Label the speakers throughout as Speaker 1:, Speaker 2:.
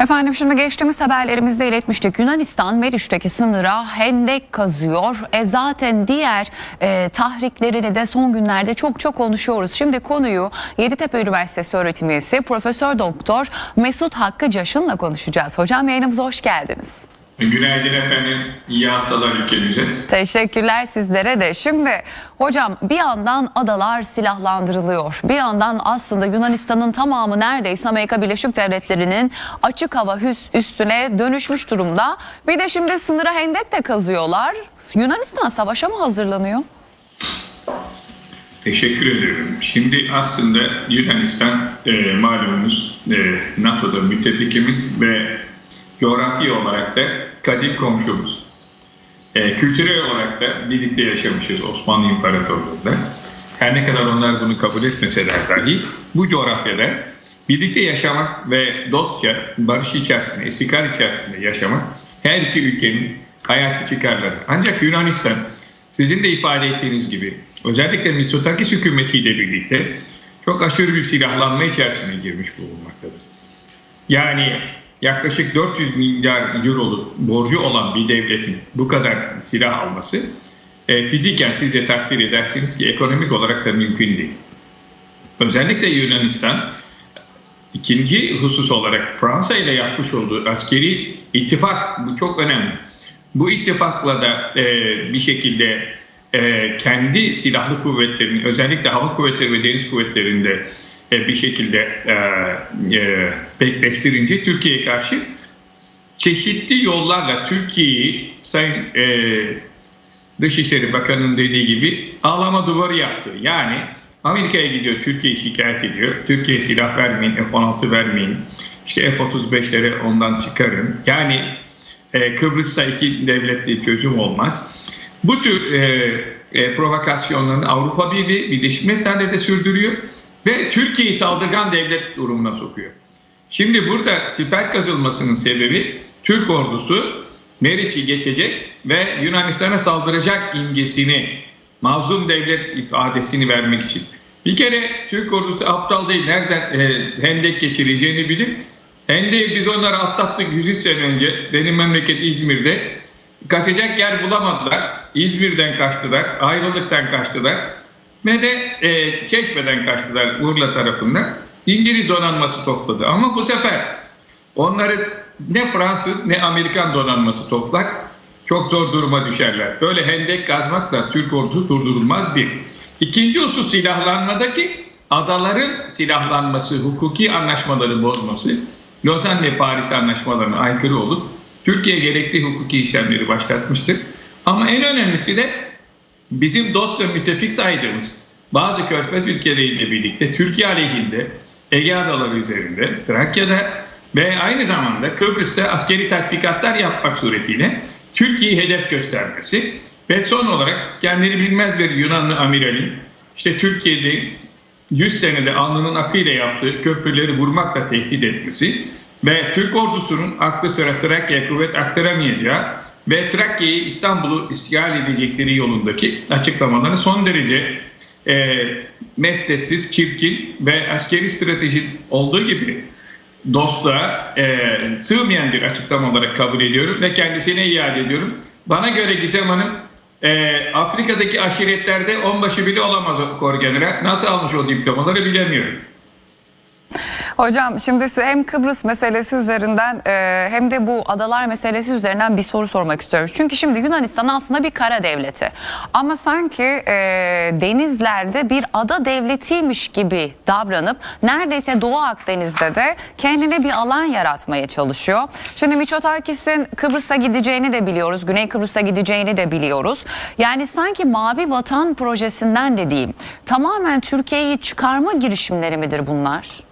Speaker 1: Efendim şimdi geçtiğimiz haberlerimizde iletmiştik. Yunanistan Meriç'teki sınıra hendek kazıyor. E zaten diğer e, tahriklerini de son günlerde çok çok konuşuyoruz. Şimdi konuyu Yeditepe Üniversitesi öğretim üyesi Profesör Doktor Mesut Hakkı Caşın'la konuşacağız. Hocam yayınımıza hoş geldiniz.
Speaker 2: Günaydın efendim. İyi haftalar ülkemize.
Speaker 1: Teşekkürler sizlere de. Şimdi hocam bir yandan adalar silahlandırılıyor. Bir yandan aslında Yunanistan'ın tamamı neredeyse Amerika Birleşik Devletleri'nin açık hava üstüne dönüşmüş durumda. Bir de şimdi sınıra hendek de kazıyorlar. Yunanistan savaşa mı hazırlanıyor?
Speaker 2: Teşekkür ederim. Şimdi aslında Yunanistan e, malumunuz e, NATO'da müttefikimiz ve coğrafi olarak da kadim komşumuz. E, kültürel olarak da birlikte yaşamışız Osmanlı İmparatorluğu'nda. Her ne kadar onlar bunu kabul etmeseler dahi bu coğrafyada birlikte yaşamak ve dostça barış içerisinde, istikrar içerisinde yaşamak her iki ülkenin hayati çıkarları. Ancak Yunanistan sizin de ifade ettiğiniz gibi özellikle Mitsotakis hükümetiyle birlikte çok aşırı bir silahlanma içerisine girmiş bulunmaktadır. Yani yaklaşık 400 milyar euroluk borcu olan bir devletin bu kadar silah alması e, fiziken siz de takdir edersiniz ki ekonomik olarak da mümkün değil. Özellikle Yunanistan ikinci husus olarak Fransa ile yapmış olduğu askeri ittifak bu çok önemli. Bu ittifakla da e, bir şekilde e, kendi silahlı kuvvetlerini özellikle hava kuvvetleri ve deniz kuvvetlerinde bir şekilde e, e, bekleştirince Türkiye'ye karşı çeşitli yollarla Türkiye'yi Sayın e, Dışişleri Bakanı'nın dediği gibi ağlama duvarı yaptı. Yani Amerika'ya gidiyor, Türkiye'yi şikayet ediyor. Türkiye'ye silah vermeyin, F-16 vermeyin. İşte F-35'leri ondan çıkarın. Yani e, Kıbrıs'ta iki devletli çözüm olmaz. Bu tür e, e, provokasyonlarını Avrupa Birliği Birleşmiş Milletler'de de sürdürüyor ve Türkiye'yi saldırgan devlet durumuna sokuyor. Şimdi burada siper kazılmasının sebebi Türk ordusu Meriç'i geçecek ve Yunanistan'a saldıracak imgesini, mazlum devlet ifadesini vermek için. Bir kere Türk ordusu aptal değil. Nereden e, hendek geçireceğini bilir. Hendeyi biz onları atlattık 100 sene önce. Benim memleket İzmir'de. Kaçacak yer bulamadılar. İzmir'den kaçtılar. Ayrılıktan kaçtılar. Ve de e, Çeşme'den kaçtılar Urla tarafından. İngiliz donanması topladı. Ama bu sefer onları ne Fransız ne Amerikan donanması toplar. Çok zor duruma düşerler. Böyle hendek kazmakla Türk ordusu durdurulmaz bir. İkinci husus silahlanmadaki adaların silahlanması, hukuki anlaşmaları bozması, Lozan ve Paris anlaşmalarına aykırı olup Türkiye gerekli hukuki işlemleri başlatmıştır. Ama en önemlisi de bizim dost ve müttefik saydığımız bazı körfez ülkeleriyle birlikte Türkiye aleyhinde Ege Adaları üzerinde, Trakya'da ve aynı zamanda Kıbrıs'ta askeri tatbikatlar yapmak suretiyle Türkiye'yi hedef göstermesi ve son olarak kendini bilmez bir Yunanlı amiralin işte Türkiye'de 100 senede alnının akıyla yaptığı köprüleri vurmakla tehdit etmesi ve Türk ordusunun aklı sıra Trakya'ya kuvvet aktaramayacağı ve Trakya'yı İstanbul'u işgal edecekleri yolundaki açıklamaları son derece e, mesleksiz, çirkin ve askeri strateji olduğu gibi dostluğa e, sığmayan bir açıklama olarak kabul ediyorum ve kendisine iade ediyorum. Bana göre Gizem Hanım e, Afrika'daki aşiretlerde onbaşı bile olamaz o kor general. Nasıl almış o diplomaları bilemiyorum.
Speaker 1: Hocam şimdi size hem Kıbrıs meselesi üzerinden e, hem de bu adalar meselesi üzerinden bir soru sormak istiyorum. Çünkü şimdi Yunanistan aslında bir kara devleti. Ama sanki e, denizlerde bir ada devletiymiş gibi davranıp neredeyse Doğu Akdeniz'de de kendine bir alan yaratmaya çalışıyor. Şimdi Mitsotakis'in Kıbrıs'a gideceğini de biliyoruz. Güney Kıbrıs'a gideceğini de biliyoruz. Yani sanki Mavi Vatan projesinden de diyeyim. Tamamen Türkiye'yi çıkarma girişimleri midir bunlar?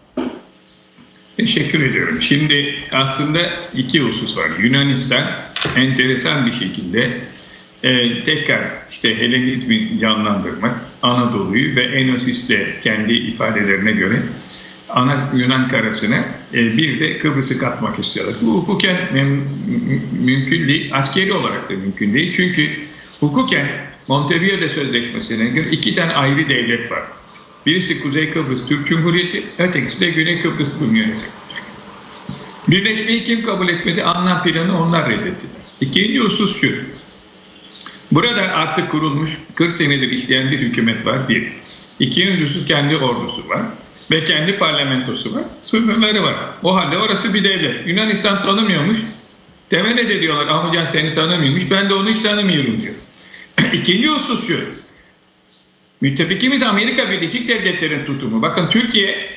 Speaker 2: Teşekkür ediyorum. Şimdi aslında iki husus var. Yunanistan enteresan bir şekilde e, tekrar işte Helenizmi canlandırmak, Anadolu'yu ve Enosis'le kendi ifadelerine göre ana Yunan karasına e, bir de Kıbrıs'ı katmak istiyorlar. Bu hukuken mümkün değil, askeri olarak da mümkün değil. Çünkü hukuken Montevideo Sözleşmesi'ne göre iki tane ayrı devlet var. Birisi Kuzey Kıbrıs Türk Cumhuriyeti, ötekisi de Güney Kıbrıs Cumhuriyeti. Birleşmeyi kim kabul etmedi? Anlam planı onlar reddettiler. İkinci husus şu. Burada artık kurulmuş 40 senedir işleyen bir hükümet var bir. İkinci husus kendi ordusu var ve kendi parlamentosu var. Sınırları var. O halde orası bir devlet. Yunanistan tanımıyormuş. Temel de diyorlar Ahmetcan seni tanımıyormuş. Ben de onu hiç tanımıyorum diyor. İkinci husus şu. Müttefikimiz Amerika Birleşik Devletleri'nin tutumu. Bakın Türkiye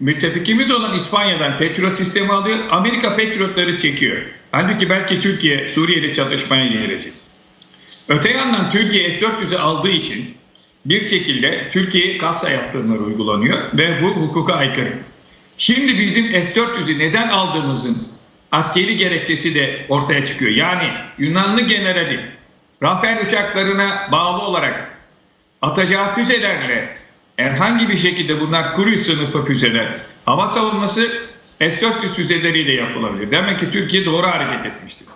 Speaker 2: müttefikimiz olan İspanya'dan Patriot sistemi alıyor. Amerika Patriotları çekiyor. Halbuki belki Türkiye Suriye'de çatışmaya girecek. Öte yandan Türkiye S-400'ü aldığı için bir şekilde Türkiye kasa yaptırımları uygulanıyor ve bu hukuka aykırı. Şimdi bizim S-400'ü neden aldığımızın askeri gerekçesi de ortaya çıkıyor. Yani Yunanlı generali Rafael uçaklarına bağlı olarak atacağı füzelerle herhangi bir şekilde bunlar kuru sınıfı füzeler hava savunması S-400 füzeleriyle yapılabilir. Demek ki Türkiye doğru hareket etmiştir.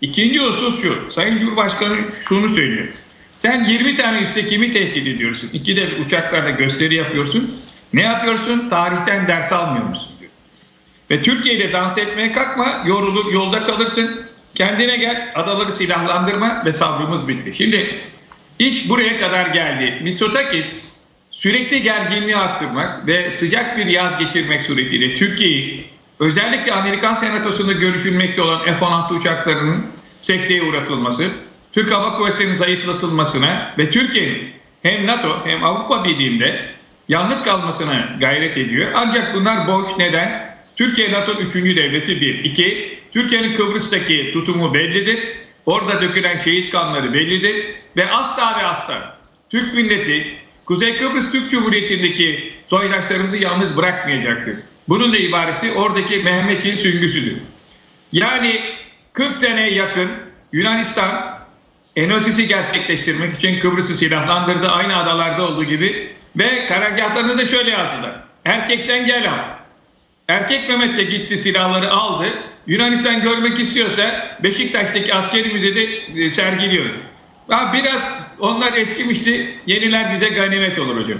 Speaker 2: İkinci husus şu. Sayın Cumhurbaşkanı şunu söylüyor. Sen 20 tane üstekimi tehdit ediyorsun. İki de uçaklarla gösteri yapıyorsun. Ne yapıyorsun? Tarihten ders almıyor musun? diyor. Ve Türkiye ile dans etmeye kalkma. Yorulur, yolda kalırsın. Kendine gel. Adaları silahlandırma ve sabrımız bitti. Şimdi iş buraya kadar geldi. Mitsotakis sürekli gerginliği arttırmak ve sıcak bir yaz geçirmek suretiyle Türkiye'yi özellikle Amerikan Senatosu'nda görüşülmekte olan F-16 uçaklarının sekteye uğratılması, Türk Hava Kuvvetleri'nin zayıflatılmasına ve Türkiye'nin hem NATO hem Avrupa Birliği'nde yalnız kalmasına gayret ediyor. Ancak bunlar boş. Neden? Türkiye NATO'nun üçüncü devleti bir. İki, Türkiye'nin Kıbrıs'taki tutumu bellidir. Orada dökülen şehit kanları bellidir. Ve asla ve asla Türk milleti Kuzey Kıbrıs Türk Cumhuriyeti'ndeki soydaşlarımızı yalnız bırakmayacaktır. Bunun da ibaresi oradaki Mehmetçiğin süngüsüdür. Yani 40 seneye yakın Yunanistan Enosis'i gerçekleştirmek için Kıbrıs'ı silahlandırdı aynı adalarda olduğu gibi ve karargahlarını da şöyle yazdılar. Erkek sen gel al. Erkek Mehmet de gitti silahları aldı. Yunanistan görmek istiyorsa Beşiktaş'taki askeri müzede e, sergiliyoruz. Ha, biraz onlar eskimişti. Yeniler bize ganimet olur hocam.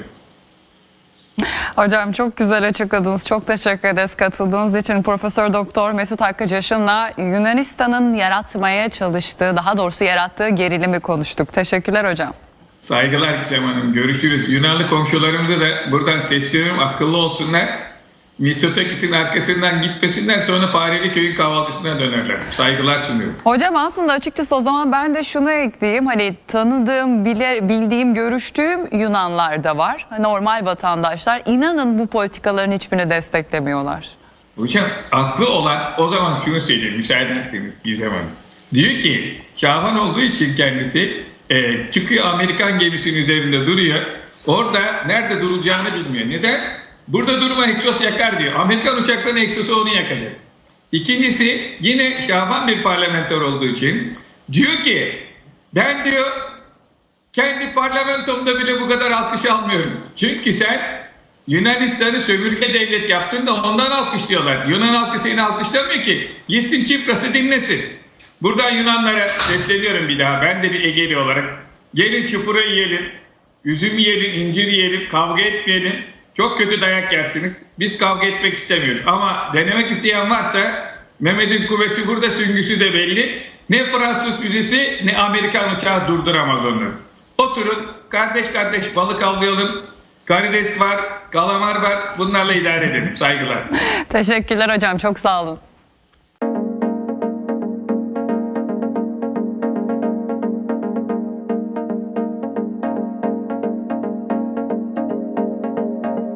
Speaker 1: Hocam çok güzel açıkladınız. Çok teşekkür ederiz katıldığınız için. Profesör Doktor Mesut Hakkıcaş'ınla Yunanistan'ın yaratmaya çalıştığı, daha doğrusu yarattığı gerilimi konuştuk. Teşekkürler hocam.
Speaker 2: Saygılar Gizem Hanım. Görüşürüz. Yunanlı komşularımıza da buradan sesleniyorum. Akıllı olsunlar. Mitsotakis'in arkasından gitmesinler sonra Fareli köyün kahvaltısına dönerler. Saygılar sunuyorum.
Speaker 1: Hocam aslında açıkçası o zaman ben de şunu ekleyeyim. Hani tanıdığım, bile, bildiğim, görüştüğüm Yunanlar da var. Normal vatandaşlar. İnanın bu politikaların hiçbirini desteklemiyorlar.
Speaker 2: Hocam aklı olan o zaman şunu söyleyeyim müsaade ederseniz Gizem Hanım. Diyor ki Şaban olduğu için kendisi e, çıkıyor Amerikan gemisinin üzerinde duruyor. Orada nerede durulacağını bilmiyor. Neden? Burada durma egzoz yakar diyor. Amerikan uçaklarının egzozu onu yakacak. İkincisi yine Şaban bir parlamenter olduğu için diyor ki ben diyor kendi parlamentomda bile bu kadar alkış almıyorum. Çünkü sen Yunanistan'ı sömürge devlet yaptın da ondan alkışlıyorlar. Yunan halkı seni alkışlamıyor ki. Gitsin Çipras'ı dinlesin. Buradan Yunanlara sesleniyorum bir daha. Ben de bir Egeli olarak. Gelin çupura yiyelim. Üzüm yiyelim, incir yiyelim, kavga etmeyelim. Çok kötü dayak yersiniz. Biz kavga etmek istemiyoruz. Ama denemek isteyen varsa Mehmet'in kuvveti burada süngüsü de belli. Ne Fransız füzesi ne Amerikan uçağı durduramaz onu. Oturun kardeş kardeş balık avlayalım. Karides var, kalamar var. Bunlarla idare edelim. Saygılar.
Speaker 1: Teşekkürler hocam. Çok sağ olun.